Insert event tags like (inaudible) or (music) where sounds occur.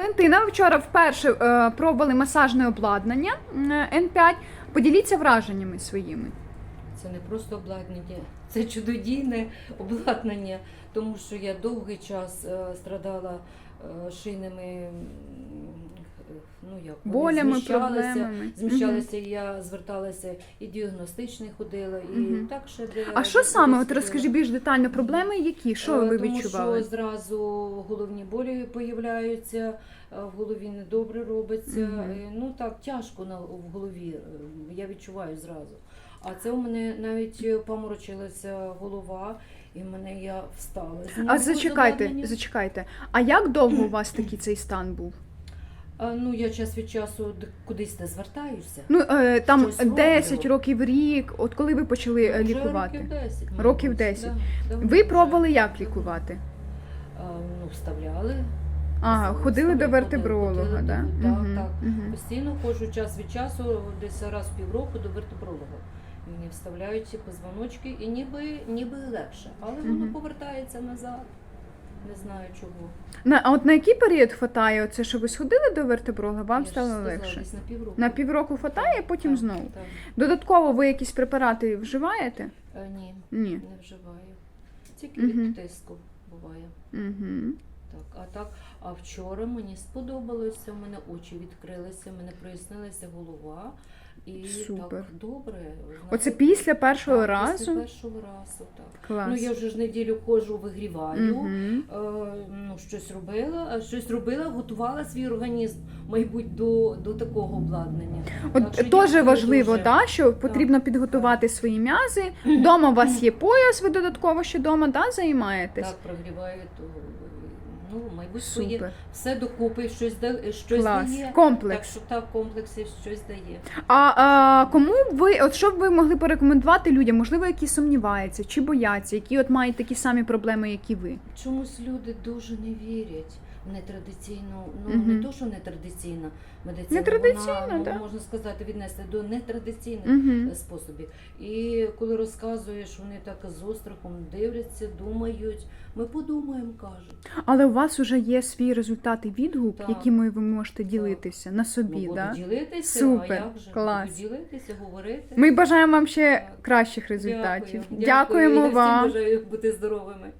Валентина, вчора вперше е, пробували масажне обладнання м, N5. Поділіться враженнями своїми. Це не просто обладнання, це чудодійне обладнання, тому що я довгий час е, страдала е, шийними ну, як, Болями, зміщалися, проблемами. Зміщалися, і я зверталася і діагностичний ходила, і Мгм. так ще де. А що саме? От розкажи більш детально проблеми, які? Що Е, ви Тому відчували? що зразу головні болі появляються, е, в голові недобре робиться. Мгм. Е, Ну так, тяжко на, в голові, е, я відчуваю зразу. А це у мене навіть е, поморочилася голова, і в мене я встала. з А зачекайте, зачекайте. А як довго у (clears throat) вас такий цей стан був? А, ну, я час від часу кудись не звертаюся. Ну е, там Щось роблю. років, рік. От коли ви почали е, Вже лікувати? Років 10. мабуть. Років 10. Да, Ви пробували як лікувати? А, ну, вставляли. Ага, Вставили, ходили до вертебролога, ходили до- да? Так, Мгм, так. мгм. Постійно ходжу час від часу, десь раз в півроку до вертебролога. Мені вставляють ці позвоночки і ніби, ніби легше, але воно повертається назад. Не знаю чого. На, а от на який період хватає оце, що ви сходили до вертебролога, вам Я ж стало сказала, легше? Десь на півроку. На півроку хватає, потім так, знову. Так. Додатково ви якісь препарати вживаєте? Е, ні, Ні. не вживаю. Тільки Мгм. від тиску буває. Угу. Так, а так, а вчора мені сподобалося, у мене очі відкрилися, в мене прояснилася голова. І Супер. так добре. знаєте, Оце після першого так, разу? Після першого разу, так. Клас. Ну я вже ж неділю ходжу, вигріваю. Мгм. Е, ну, щось робила, щось робила, готувала свій організм, мабуть, до, до такого обладнання. От Так теж важливо, дуже. да, що потрібно підготувати свої м'язи. Дома у вас є пояс, ви додатково ще дома да, займаєтесь? Так, прогріваю, то ну, мабуть, своє Супер. все докупи, щось, да, щось Клас. дає. Комплекс. Так що так, в комплексі щось дає. А, а кому б ви, от що б ви могли порекомендувати людям, можливо, які сумніваються чи бояться, які от мають такі самі проблеми, як і ви? Чомусь люди дуже не вірять в нетрадиційну, ну Мгм. не то, що нетрадиційна медицина, Нетрадиційна, вона, да. можна сказати, віднести до нетрадиційних Угу. способів. І коли розказуєш, вони так з острахом дивляться, думають. Ми подумаємо, кажуть. Але у вас вже є свій результат і відгук, Так. якими ви можете ділитися на собі. ну, буду да? ділитися, Супер, а як же? клас. Буду ділитися, говорити. Ми бажаємо вам ще Так. кращих результатів. Дякую. Дякуємо Дякую. вам. Всім бажаю бути здоровими.